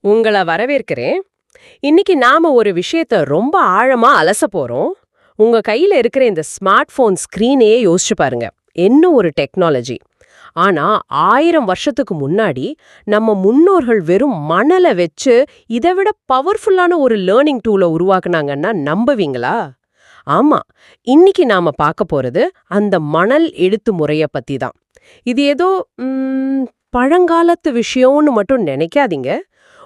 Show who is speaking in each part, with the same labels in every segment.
Speaker 1: உங்களை வரவேற்கிறேன். இன்னைக்கு நாம ஒரு விஷயத்த ரொம்ப ஆழமா அலச போறோம். உங்க கையில இருக்கிற இந்த ஸ்மார்ட் போன் ஸ்கிரீனையே யோசிச்சு பாருங்க. என்ன ஒரு டெக்னாலஜி. ஆனா ஆயிரம் வருஷத்துக்கு முன்னாடி நம்ம முன்னோர்கள் வெறும் மணலை வச்சு இதை விட பவர்ஃபுல்லான ஒரு லேர்னிங் டூலை உருவாக்குனாங்கன்னா நம்புவீங்களா? ஆமா. இன்னைக்கு நாம பார்க்க போறது அந்த மணல் எழுத்து முறைய பத்தி தான். இது ஏதோ பழங்காலத்து விஷயம்னு மட்டும் நினைக்காதீங்க.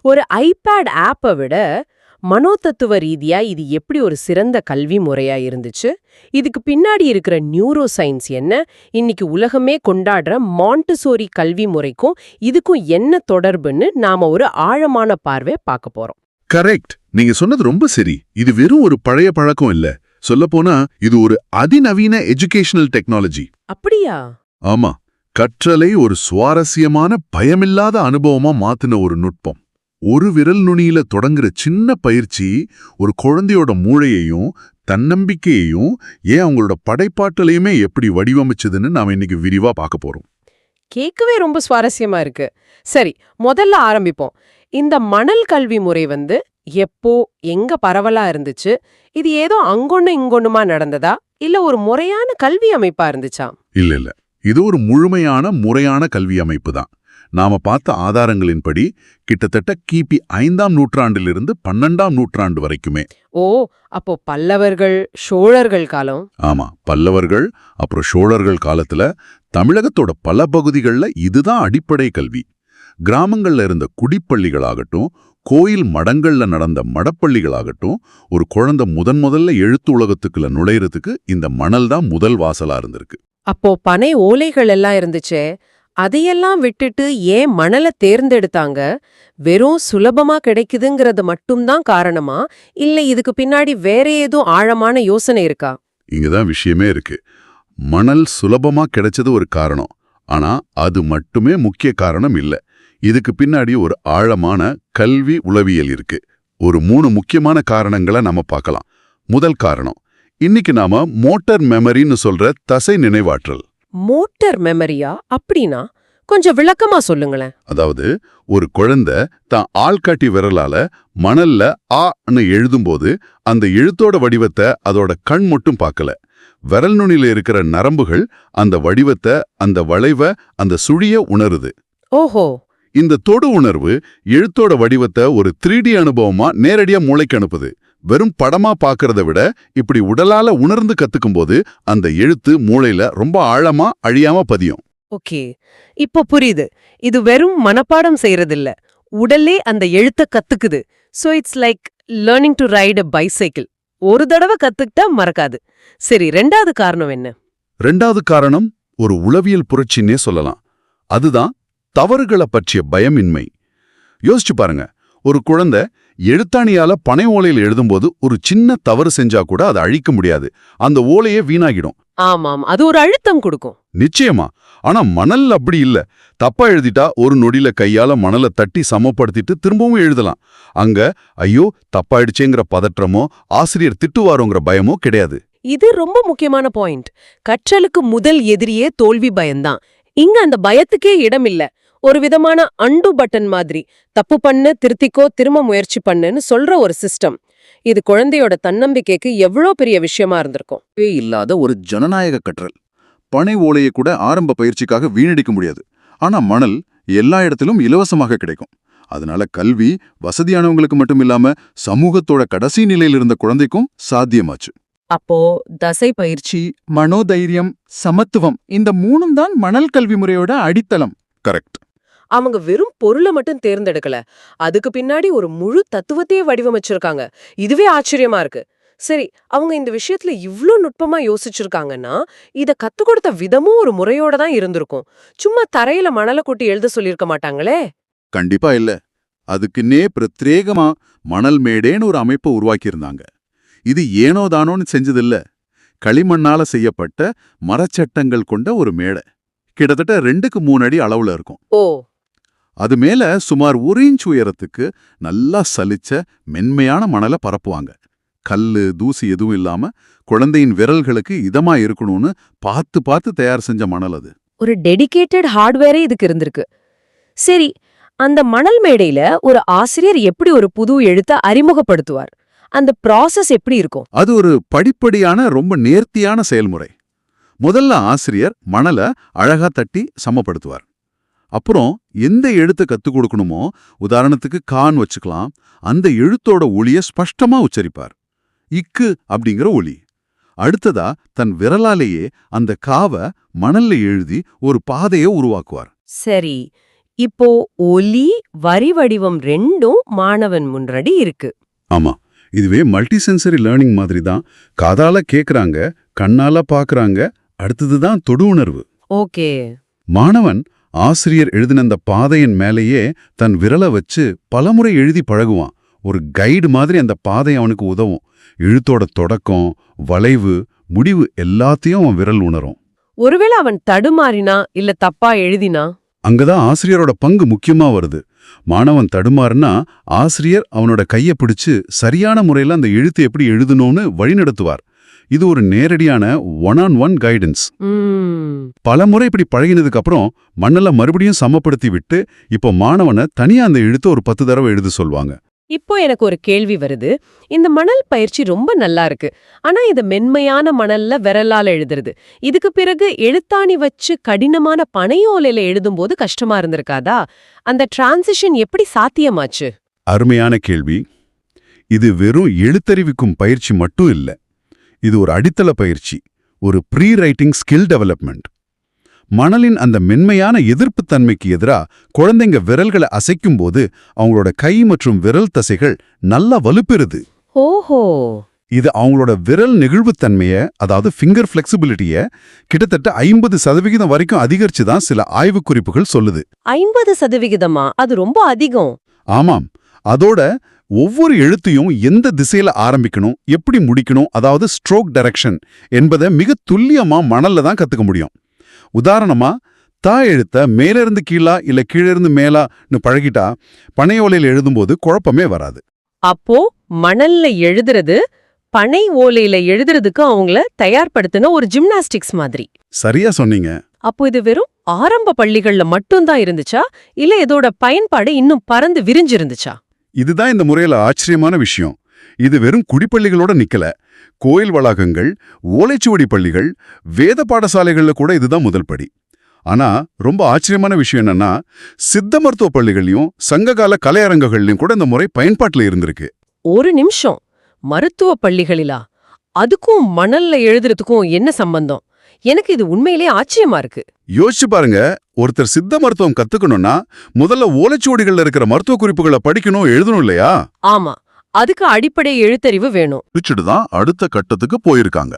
Speaker 1: ஒரு ஐபேட் ஆப்பை விட மனோதத்துவ ரீதியா இது எப்படி ஒரு சிறந்த கல்வி முறையா இருந்துச்சு? இதுக்கு பின்னாடி இருக்கிற நியூரோ சயின்ஸ் என்ன? இன்னைக்கு உலகமே கொண்டாடுற மாண்டசோரி கல்வி முறைக்கும் இதுக்கும் என்ன தொடர்புன்னு நாம ஒரு ஆழமான பார்வை பார்க்க போறோம்.
Speaker 2: கரெக்ட் நீங்க சொன்னது ரொம்ப சரி. இது வெறும் ஒரு பழைய பழக்கம் இல்ல. சொல்லப்போனா இது ஒரு அதிநவீன எஜுகேஷனல் டெக்னாலஜி
Speaker 1: அப்படியா?
Speaker 2: ஆமா. கற்றலை ஒரு சுவாரஸ்யமான பயமில்லாத அனுபவமா மாத்தின ஒரு நுட்பம். ஒரு விரல் நுனியில தொடங்குற சின்ன பயிற்சி ஒரு குழந்தையோட மூளையையும் தன்னம்பிக்கையையும் ஏன் அவங்களோட படைப்பாற்றலையுமே எப்படி வடிவமைச்சதுன்னு நாம இன்னைக்கு விரிவா பார்க்க போறோம்.
Speaker 1: கேட்கவே ரொம்ப சுவாரஸ்யமா இருக்கு. சரி முதல்ல ஆரம்பிப்போம். இந்த மணல் கல்வி முறை வந்து எப்போ எங்க பரவலா இருந்துச்சு? இது ஏதோ அங்கொன்னு இங்கொன்னுமா நடந்ததா? இல்ல ஒரு முறையான கல்வி அமைப்பா இருந்துச்சா?
Speaker 2: இல்ல இல்ல. இது ஒரு முழுமையான முறையான கல்வி அமைப்பு தான். நாம பார்த்த ஆதாரங்களின்படி கிட்டத்தட்ட கிபி ஐந்தாம் நூற்றாண்டிலிருந்து பன்னெண்டாம் நூற்றாண்டு வரைக்குமே.
Speaker 1: ஓ அப்போ பல்லவர்கள் சோழர்கள் காலம்.
Speaker 2: ஆமா பல்லவர்கள் அப்புறம் சோழர்கள் காலத்துல தமிழகத்தோட பல பகுதிகள்ல இதுதான் அடிப்படை கல்வி. கிராமங்கள்ல இருந்த குடிப்பள்ளிகளாகட்டும் கோயில் மடங்கள்ல நடந்த மடப்பள்ளிகளாகட்டும் ஒரு குழந்தை முதன் முதல்ல எழுத்து உலகத்துக்குள்ள நுழையறதுக்கு இந்த மணல் தான் முதல் வாசலா இருந்திருக்கு.
Speaker 1: அப்போ பனை ஓலைகள் எல்லாம் இருந்துச்சே அதையெல்லாம் விட்டுட்டு ஏன் மணலை தேர்ந்தெடுத்தாங்க? வெறும் சுலபமா கிடைக்குதுங்கிறது மட்டும்தான் காரணமா? இல்ல இதுக்கு பின்னாடி வேற ஏதோ ஆழமான யோசனை இருக்கா?
Speaker 2: இங்கதான் விஷயமே இருக்கு. மணல் சுலபமா கிடைச்சது ஒரு காரணம். ஆனா அது மட்டுமே முக்கிய காரணம் இல்ல. இதுக்கு பின்னாடி ஒரு ஆழமான கல்வி உளவியல் இருக்கு. ஒரு மூணு முக்கியமான காரணங்களை நாம பார்க்கலாம். முதல் காரணம் இன்னைக்கு நாம மோட்டார் மெமரின்னு சொல்ற தசை நினைவாற்றல்.
Speaker 1: மோட்டர் மெமரியா அப்படின்னா கொஞ்சம் விளக்கமா சொல்லுங்களேன்.
Speaker 2: அதாவது ஒரு குழந்தை தான் ஆள்காட்டி விரலால மணல்ல ஆன்னு எழுதும்போது அந்த எழுத்தோட வடிவத்தை அதோட கண் மட்டும் பார்க்கல. விரல் நுனியில இருக்கிற நரம்புகள் அந்த வடிவத்தை அந்த வளைவை அந்த சுழிய உணருது.
Speaker 1: ஓஹோ.
Speaker 2: இந்த தொடு உணர்வு எழுத்தோட வடிவத்தை ஒரு 3D அனுபவமா நேரடியா மூளைக்கு அனுப்புது. வெறும் படமா பார்க்கறத விட இப்படி உடலால உணர்ந்து கத்துக்கும்போது அந்த எழுத்து மூளையில ரொம்ப ஆழமா அழியாம பதியும்.
Speaker 1: ஓகே. இப்போ புரியுது. இது வெறும் மனப்பாடம் செய்யறதில்ல உடலே அந்த எழுத்த கத்துக்குது. So it's like learning to write a bicycle ஒரு தடவை கத்துக்கிட்டா மறக்காது. சரி ரெண்டாவது காரணம் என்ன?
Speaker 2: ரெண்டாவது காரணம் ஒரு உளவியல் புரட்சின்னே சொல்லலாம். அதுதான் தவறுகளை பற்றிய பயமின்மை. யோசிச்சு பாருங்க. ஒரு குழந்தை எழுத்தாணியால பனை ஓலையில் எழுதும்போது ஒரு சின்ன தவறு செஞ்சா கூட அதை அழிக்க முடியாது. அந்த ஓலையே வீணாகிடும்.
Speaker 1: ஆமாம் அது ஒரு அழுத்தம் கொடுக்கும்.
Speaker 2: நிச்சயமா. ஆனா மணல் அப்படி இல்ல. தப்பா எழுதிட்டா ஒரு நொடியில கையால மணலை தட்டி சமப்படுத்திட்டு திரும்பவும் எழுதலாம். அங்க ஐயோ தப்பாயிடுச்சேங்கிற பதற்றமோ ஆசிரியர் திட்டுவாரோங்கிற பயமோ கிடையாது.
Speaker 1: இது ரொம்ப முக்கியமான பாயிண்ட். கற்றலுக்கு முதல் எதிரியே தோல்வி பயம்தான். இங்க அந்த பயத்துக்கே இடம் இல்ல ஒரு விதமான அண்டு பட்டன் மாதிரி. தப்பு பண்ணு திருத்திக்கோ திரும்ப முயற்சி பண்ணுன்னு சொல்ற ஒரு சிஸ்டம் இது குழந்தையோட தன்னம்பிக்கைக்கு எவ்வளோ பெரிய விஷயமா இருந்திருக்கும்.
Speaker 3: இல்லாத ஒரு ஜனநாயக கற்றல். பனை ஓலையை கூட ஆரம்ப பயிற்சிக்காக வீணடிக்க முடியாது. ஆனா மணல் எல்லா இடத்திலும் இலவசமாக கிடைக்கும். அதனால கல்வி வசதியானவங்களுக்கு மட்டும் இல்லாம சமூகத்தோட கடைசி நிலையில் இருந்த குழந்தைக்கும் சாத்தியமாச்சு.
Speaker 1: அப்போ தசை பயிற்சி
Speaker 4: மனோதைரியம் சமத்துவம் இந்த மூணும் தான் மணல் கல்வி முறையோட அடித்தளம்.
Speaker 2: கரெக்ட்
Speaker 1: அவங்க வெறும் பொருளை மட்டும் தேர்ந்தெடுக்கல. அதுக்கு பின்னாடி ஒரு முழு தத்துவத்தையே வடிவமைச்சிருக்காங்க. இதுவே ஆச்சரியமா இருக்கு. சரி அவங்க இந்த விஷயத்துல இவ்ளோ நுட்பமா யோசிச்சிருக்காங்கன்னா இத கத்து கொடுத்த விதமும் ஒரு முறையோட தான் இருந்திருக்கும். சும்மா தரையில மணலை கொட்டி எழுத சொல்லியிருக்க மாட்டாங்களே?
Speaker 2: கண்டிப்பா இல்ல. அதுக்குன்னே பிரத்யேகமா மணல் மேடேன்னு ஒரு அமைப்பை உருவாக்கியிருந்தாங்க. இது ஏனோ தானோன்னு செஞ்சதில்ல. களிமண்ணால செய்யப்பட்ட மரச்சட்டங்கள் கொண்ட ஒரு மேடை. கிட்டத்தட்ட ரெண்டுக்கு மூணு அடி அளவுல இருக்கும்.
Speaker 1: ஓ.
Speaker 2: அது மேல சுமார் ஒரு இன்ச் உயரத்துக்கு நல்லா சலிச்ச மென்மையான மணலை பரப்புவாங்க. கல்லு தூசி எதுவும் இல்லாம குழந்தையின் விரல்களுக்கு இதமா இருக்கணும்னு பார்த்து பார்த்து தயார் செஞ்ச மணல் அது.
Speaker 1: ஒரு டெடிகேட்டட் ஹார்ட்வேரே இதுக்கு இருந்திருக்கு. சரி
Speaker 5: அந்த மணல் மேடையில ஒரு ஆசிரியர் எப்படி ஒரு புது எழுத்த அறிமுகப்படுத்துவார்? அந்த ப்ராசஸ் எப்படி இருக்கும்?
Speaker 3: அது ஒரு படிப்படியான ரொம்ப நேர்த்தியான செயல்முறை. முதல்ல ஆசிரியர் மணலை அழகா தட்டி சமப்படுத்துவார். அப்புறம் எந்த எழுத்தை கத்துக் கொடுக்கணுமோ உதாரணத்துக்கு கான் வச்சுக்கலாம் அந்த எழுத்தோட ஒளிய ஸ்பஷ்டமா உச்சரிப்பார். இக்கு அப்படிங்கிற ஒளி. அடுத்ததா தன் விரலாலேயே அந்த காவை மணல்ல எழுதி ஒரு பாதையை உருவாக்குவார்.
Speaker 5: சரி இப்போ ஒலி வரி வடிவம் ரெண்டும் மாணவன் முன்னாடி இருக்கு.
Speaker 2: ஆமா இதுவே மல்டி சென்சரி லேர்னிங் மாதிரி தான் காதால கேக்குறாங்க கண்ணால பாக்குறாங்க அடுத்தது தான் தொடு உணர்வு.
Speaker 5: ஓகே.
Speaker 2: மாணவன் ஆசிரியர் எழுதின அந்த பாதையின் மேலேயே தன் விரலை வச்சு பலமுறை எழுதி பழகுவான். ஒரு கைடு மாதிரி அந்த பாதை அவனுக்கு உதவும். எழுத்தோட தொடக்கம் வளைவு முடிவு எல்லாத்தையும் அவன் விரல் உணரும்.
Speaker 1: ஒருவேளை அவன் தடுமாறினா இல்ல தப்பா எழுதினா?
Speaker 2: அங்கதான் ஆசிரியரோட பங்கு முக்கியமா வருது. மாணவன் தடுமாறுனா ஆசிரியர் அவனோட கைய பிடிச்சு சரியான முறையில அந்த எழுத்து எப்படி எழுதணும்னு வழிநடத்துவார். இது ஒரு நேரடியான ஒன் ஆன் ஒன் கைடன்ஸ் பல முறை இப்படி பழகினதுக்கு அப்புறம் மண்ணல மறுபடியும் சமப்படுத்தி விட்டு இப்போ மாணவனை தனியா அந்த எழுத்து ஒரு பத்து தடவை எழுத சொல்வாங்க
Speaker 1: இப்போ எனக்கு ஒரு கேள்வி வருது. இந்த மணல் பயிற்சி ரொம்ப நல்லா இருக்கு. ஆனா இது மென்மையான மணல்ல விரலால எழுதுறது. இதுக்கு பிறகு எழுத்தாணி வச்சு கடினமான பனையோலையில எழுதும்போது கஷ்டமா இருந்திருக்காதா? அந்த டிரான்சிஷன் எப்படி சாத்தியமாச்சு?
Speaker 2: அருமையான கேள்வி. இது வெறும் எழுத்தறிவிக்கும் பயிற்சி மட்டும் இல்ல. இது ஒரு அடித்தள பயிற்சி ஒரு ப்ரீ ரைட்டிங் ஸ்கில் டெவலப்மெண்ட் மணலின் அந்த மென்மையான எதிர்ப்புத்தன்மைக்கு எதிரா குழந்தைங்க விரல்களை அசைக்கும்போது அவங்களோட கை மற்றும் விரல் தசைகள் நல்லா வலுப்பெறுது.
Speaker 1: ஓஹோ!
Speaker 2: இது அவங்களோட விரல் நெகிழ்வுத்தன்மைய அதாவது ஃபிங்கர் ஃபிளெக்சிபிலிட்டிய கிட்டத்தட்ட ஐம்பது சதவிகிதம் வரைக்கும் அதிகரிச்சு தான் சில ஆய்வுக் குறிப்புகள் சொல்லுது.
Speaker 1: ஐம்பது சதவிகிதமா? அது ரொம்ப அதிகம்.
Speaker 2: ஆமாம். அதோட ஒவ்வொரு எழுத்தையும் எந்த திசையில ஆரம்பிக்கணும் எப்படி முடிக்கணும் அதாவது ஸ்ட்ரோக் டைரக்ஷன் என்பதை மிக துல்லியமா மணல்ல தான் கத்துக்க முடியும். உதாரணமா தா எழுத்த மேலிருந்து கீழா இல்ல கீழிருந்து மேலான்னு பழகிட்டா பனையோலையில் எழுதும்போது குழப்பமே வராது.
Speaker 1: அப்போ மணல்ல எழுதுறது பனை ஓலையில எழுதுறதுக்கு அவங்கள தயார்படுத்தின ஒரு ஜிம்னாஸ்டிக்ஸ் மாதிரி.
Speaker 2: சரியா சொன்னீங்க.
Speaker 1: அப்போ இது வெறும் ஆரம்ப பள்ளிகள்ல மட்டும்தான் இருந்துச்சா? இல்ல இதோட பயன்பாடு இன்னும் பறந்து விரிஞ்சிருந்துச்சா?
Speaker 2: இதுதான் இந்த முறையில ஆச்சரியமான விஷயம். இது வெறும் குடிப்பள்ளிகளோட நிக்கல. கோயில் வளாகங்கள் ஓலைச்சுவடி பள்ளிகள் வேத பாடசாலைகள்ல கூட இதுதான் முதல் படி. ஆனா ரொம்ப ஆச்சரியமான விஷயம் என்னன்னா சித்த மருத்துவ பள்ளிகள்லயும் சங்ககால கலையரங்குகள்லயும் கூட இந்த முறை பயன்பாட்டுல இருந்திருக்கு.
Speaker 1: ஒரு நிமிஷம். மருத்துவ பள்ளிகளிலா? அதுக்கும் மணல்ல எழுதுறதுக்கும் என்ன சம்பந்தம்? எனக்கு இது உண்மையிலே ஆச்சரியமா இருக்கு.
Speaker 2: யோசிச்சு பாருங்க. ஒருத்தர் சித்த மருத்துவம் கத்துக்கணும்னா முதல்ல ஓலைச்சுவடிகள்ல இருக்கிற மருத்துவ குறிப்புகளை படிக்கணும் எழுதணும் இல்லையா?
Speaker 1: ஆமா. அதுக்கு அடிப்படை எழுத்தறிவு வேணும்.
Speaker 3: பிடிச்சிட்டு தான் அடுத்த கட்டத்துக்கு போயிருக்காங்க.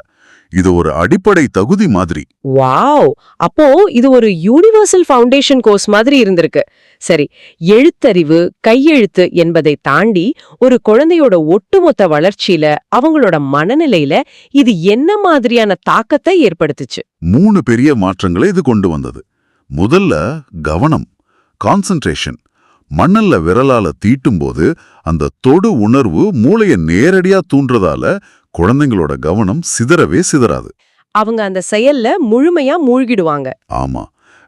Speaker 3: இது ஒரு அடிப்படை தகுதி மாதிரி.
Speaker 1: வாவ்! அப்போ இது ஒரு யூனிவர்சல் ஃபவுண்டேஷன் கோர்ஸ் மாதிரி இருந்திருக்கு. சரி எழுத்தறிவு கையெழுத்து என்பதை தாண்டி ஒரு குழந்தையோட ஒட்டுமொத்த வளர்ச்சியில அவங்களோட மனநிலையில இது என்ன மாதிரியான தாக்கத்தை ஏற்படுத்துச்சு?
Speaker 3: மூணு பெரிய மாற்றங்களை இது கொண்டு வந்தது. முதல்ல கவனம் கான்சன்ட்ரேஷன் மண்ணல்ல விரலால தீட்டும்போது அந்த தொடு உணர்வு மூளைய நேரடியா தூண்டுறதால குழந்தைங்களோட கவனம் சிதறவே சிதறாது.
Speaker 1: அவங்க அந்த செயல்ல முழுமையா மூழ்கிடுவாங்க.
Speaker 3: ஆமா.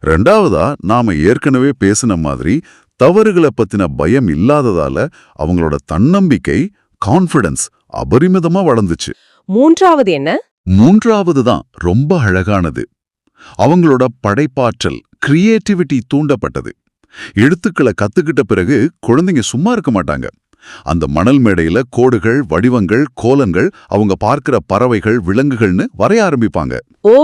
Speaker 3: ரெண்டாவதா நாம ஏற்கனவே பேசின மாதிரி தவறுகளை பத்தின பயம் இல்லாததால அவங்களோட தன்னம்பிக்கை கான்ஃபிடன்ஸ் அபரிமிதமா வளர்ந்துச்சு.
Speaker 1: மூன்றாவது என்ன?
Speaker 3: மூன்றாவது தான் ரொம்ப அழகானது. அவங்களோட படைப்பாற்றல் கிரியேட்டிவிட்டி தூண்டப்பட்டது. எழுத்துக்களை கத்துக்கிட்ட பிறகு குழந்தைங்க சும்மா இருக்க மாட்டாங்க. அந்த மணல் மேடையில கோடுகள் வடிவங்கள் கோலங்கள் அவங்க பார்க்கிற பறவைகள் விலங்குகள்னு வரைய ஆரம்பிப்பாங்க.
Speaker 1: ஓ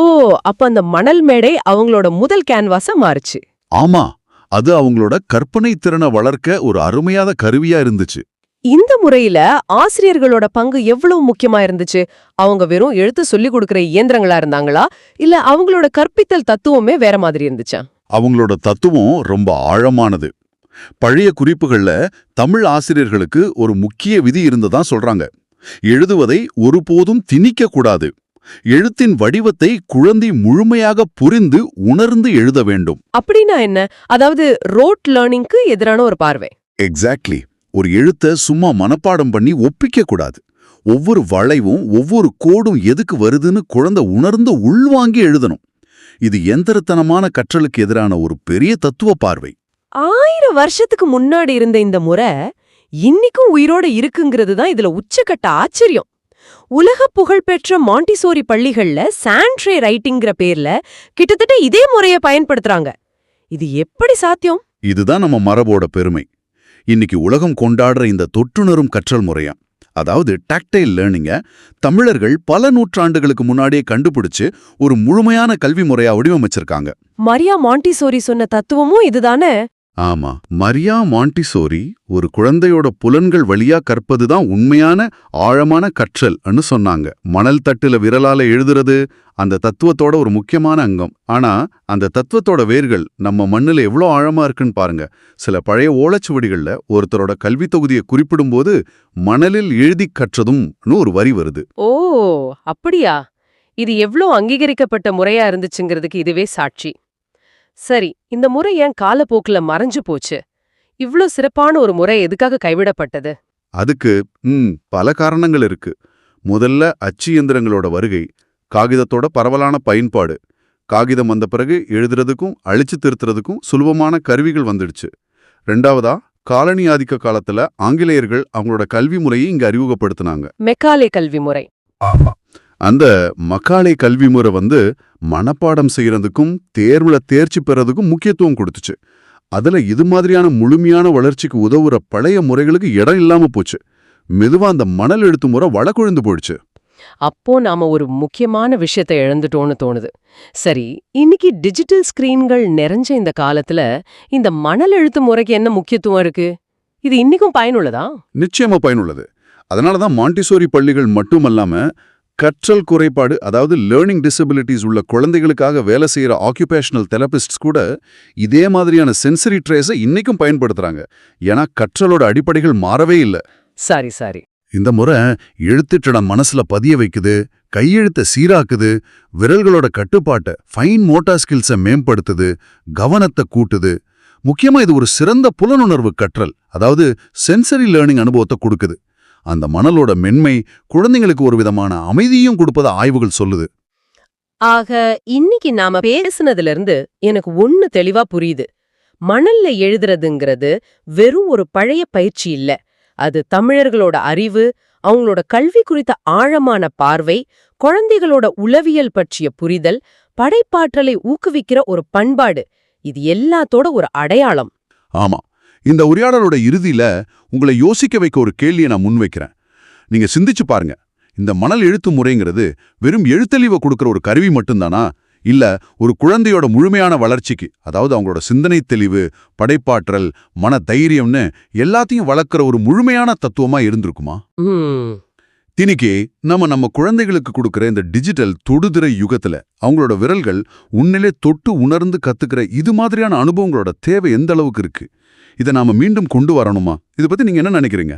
Speaker 1: அப்ப அந்த மணல் மேடை அவங்களோட முதல் கேன்வாஸா மாறுச்சு.
Speaker 3: ஆமா அது அவங்களோட கற்பனை திறனை வளர்க்க ஒரு அருமையாத கருவியா இருந்துச்சு.
Speaker 1: இந்த முறையில ஆசிரியர்களோட பங்கு எவ்வளவு முக்கியமா இருந்துச்சு? அவங்க வெறும் எழுத்து சொல்லிக் கொடுக்கிற இயந்திரங்களா இருந்தாங்களா? இல்ல அவங்களோட கற்பித்தல் தத்துவமே வேற மாதிரி இருந்துச்சா?
Speaker 3: அவங்களோட தத்துவம் ரொம்ப ஆழமானது. பழைய குறிப்புகள்ல தமிழ் ஆசிரியர்களுக்கு ஒரு முக்கிய விதி இருந்ததா சொல்றாங்க. எழுதுவதை ஒருபோதும் திணிக்க கூடாது. எழுத்தின் வடிவத்தை குழந்தை முழுமையாக புரிந்து உணர்ந்து எழுத வேண்டும்.
Speaker 1: அப்படின்னா என்ன? அதாவது ரோட் லேர்னிங்க்கு எதிரான ஒரு பார்வை.
Speaker 3: எக்ஸாக்ட்லி ஒரு எழுத்தை சும்மா மனப்பாடம் பண்ணி ஒப்பிக்க கூடாது. ஒவ்வொரு வளைவும் ஒவ்வொரு கோடும் எதுக்கு வருதுன்னு குழந்தை உணர்ந்து உள்வாங்கி எழுதணும். இது எந்திரத்தனமான கற்றலுக்கு எதிரான ஒரு பெரிய தத்துவ பார்வை.
Speaker 5: ஆயிரம் வருஷத்துக்கு முன்னாடி இருந்த இந்த முறை இன்னிக்கும் உயிரோட இருக்குங்கிறது தான் இதுல உச்சக்கட்ட ஆச்சரியம். உலக புகழ்பெற்ற மாண்டிசோரி பள்ளிகள்ல சாண்ட்ரே ரைட்டிங்கிற பேர்ல கிட்டத்தட்ட இதே முறைய பயன்படுத்துறாங்க. இது எப்படி சாத்தியம்?
Speaker 2: இதுதான் நம்ம மரபோட பெருமை. இன்னைக்கு உலகம் கொண்டாடுற இந்த தொற்றுணரும் கற்றல் முறையா? அதாவது டாக்டைல் லேர்னிங்க தமிழர்கள் பல நூற்றாண்டுகளுக்கு முன்னாடியே கண்டுபிடிச்சு ஒரு முழுமையான கல்வி முறையா வடிவமைச்சிருக்காங்க.
Speaker 5: மரியா மாண்டிசோரி சொன்ன தத்துவமும் இதுதானே?
Speaker 2: ஆமா மரியா மாண்டிசோரி ஒரு குழந்தையோட புலன்கள் வழியா கற்பதுதான் உண்மையான ஆழமான கற்றல்னு சொன்னாங்க. மணல் தட்டுல விரலால எழுதுறது அந்த தத்துவத்தோட ஒரு முக்கியமான அங்கம். ஆனா அந்த தத்துவத்தோட வேர்கள் நம்ம மண்ணுல எவ்வளோ ஆழமா இருக்குன்னு பாருங்க. சில பழைய ஓலைச்சுவடிகளில் ஒருத்தரோட கல்வி தொகுதியை குறிப்பிடும்போது மணலில் எழுதி கற்றதும்னு ஒரு வரி வருது.
Speaker 1: ஓ அப்படியா? இது எவ்ளோ அங்கீகரிக்கப்பட்ட முறையா இருந்துச்சுங்கிறதுக்கு இதுவே சாட்சி. சரி இந்த முறை ஏன் காலப்போக்குல மறைஞ்சு போச்சு? இவ்ளோ சிறப்பான ஒரு முறை எதுக்காக கைவிடப்பட்டது?
Speaker 2: அதுக்கு ம் பல காரணங்கள் இருக்கு. முதல்ல அச்சு இயந்திரங்களோட வருகை காகிதத்தோட பரவலான பயன்பாடு. காகிதம் வந்த பிறகு எழுதுறதுக்கும் அழிச்சு திருத்துறதுக்கும் சுலபமான கருவிகள் வந்துடுச்சு. ரெண்டாவதா காலனி ஆதிக்க காலத்துல ஆங்கிலேயர்கள் அவங்களோட கல்வி முறையை இங்க அறிமுகப்படுத்தினாங்க.
Speaker 1: மெக்காலே கல்வி முறை.
Speaker 2: அந்த மக்காளை கல்வி முறை வந்து மனப்பாடம் செய்யறதுக்கும் தேர்வுல தேர்ச்சி பெறதுக்கும் முக்கியத்துவம் கொடுத்துச்சு. அதுல இது மாதிரியான முழுமையான வளர்ச்சிக்கு உதவுற பழைய முறைகளுக்கு இடம் இல்லாம போச்சு. மெதுவா அந்த மணல் எழுத்து முறை வழக்குழுந்து போயிடுச்சு.
Speaker 1: அப்போ நாம ஒரு முக்கியமான விஷயத்தை இழந்துட்டோம்னு தோணுது. சரி இன்னைக்கு டிஜிட்டல் ஸ்கிரீன்கள் நிறைஞ்ச இந்த காலத்துல இந்த மணல் எழுத்து முறைக்கு என்ன முக்கியத்துவம் இருக்கு? இது இன்னிக்கும் பயனுள்ளதா?
Speaker 2: நிச்சயமா பயனுள்ளது. அதனால தான் மாண்டிசோரி பள்ளிகள் மட்டுமல்லாம கற்றல் குறைபாடு அதாவது லேர்னிங் டிசபிலிட்டிஸ் உள்ள குழந்தைகளுக்காக வேலை செய்யற ஆக்குபேஷனல் தெரபிஸ்ட்ஸ் கூட இதே மாதிரியான சென்சரி ட்ரேஸை இன்னைக்கும் பயன்படுத்துறாங்க. ஏன்னா கற்றலோட அடிப்படைகள் மாறவே இல்லை.
Speaker 1: சரி சரி.
Speaker 2: இந்த முறை எழுத்துட்டட மனசுல பதிய வைக்குது கையெழுத்த சீராக்குது விரல்களோட கட்டுப்பாட்டை ஃபைன் மோட்டார் ஸ்கில்ஸை மேம்படுத்துது கவனத்தை கூட்டுது. முக்கியமா இது ஒரு சிறந்த புலனுணர்வு கற்றல் அதாவது சென்சரி லேர்னிங் அனுபவத்தை கொடுக்குது. அந்த மணலோட மென்மை குழந்தைங்களுக்கு ஒரு விதமான அமைதியும் கொடுப்பத ஆய்வுகள் சொல்லுது.
Speaker 1: ஆக இன்னைக்கு நாம பேசுனதுல இருந்து எனக்கு ஒண்ணு தெளிவா புரியுது. மணல்ல எழுதுறதுங்கிறது வெறும் ஒரு பழைய பயிற்சி இல்ல. அது தமிழர்களோட அறிவு அவங்களோட கல்வி குறித்த ஆழமான பார்வை குழந்தைகளோட உளவியல் பற்றிய புரிதல் படைப்பாற்றலை ஊக்குவிக்கிற ஒரு பண்பாடு. இது எல்லாத்தோட ஒரு அடையாளம்.
Speaker 2: ஆமா. இந்த உரையாடலோட இறுதியில உங்களை யோசிக்க வைக்க ஒரு கேள்வியை நான் முன்வைக்கிறேன். நீங்க சிந்திச்சு பாருங்க. இந்த மணல் எழுத்து முறைங்கிறது வெறும் எழுத்தழிவை கொடுக்கிற ஒரு கருவி மட்டும்தானா? இல்ல ஒரு குழந்தையோட முழுமையான வளர்ச்சிக்கு அதாவது அவங்களோட சிந்தனை தெளிவு படைப்பாற்றல் மன தைரியம்னு எல்லாத்தையும் வளர்க்குற ஒரு முழுமையான தத்துவமா இருந்திருக்குமா? தினிக்கு நம்ம நம்ம குழந்தைகளுக்கு கொடுக்கிற இந்த டிஜிட்டல் தொடுதிரை யுகத்துல அவங்களோட விரல்கள் உன்னிலே தொட்டு உணர்ந்து கத்துக்கிற இது மாதிரியான அனுபவங்களோட தேவை எந்த அளவுக்கு இருக்கு? இதை நாம மீண்டும் கொண்டு வரணுமா? இதை பத்தி நீங்க என்ன நினைக்கிறீங்க?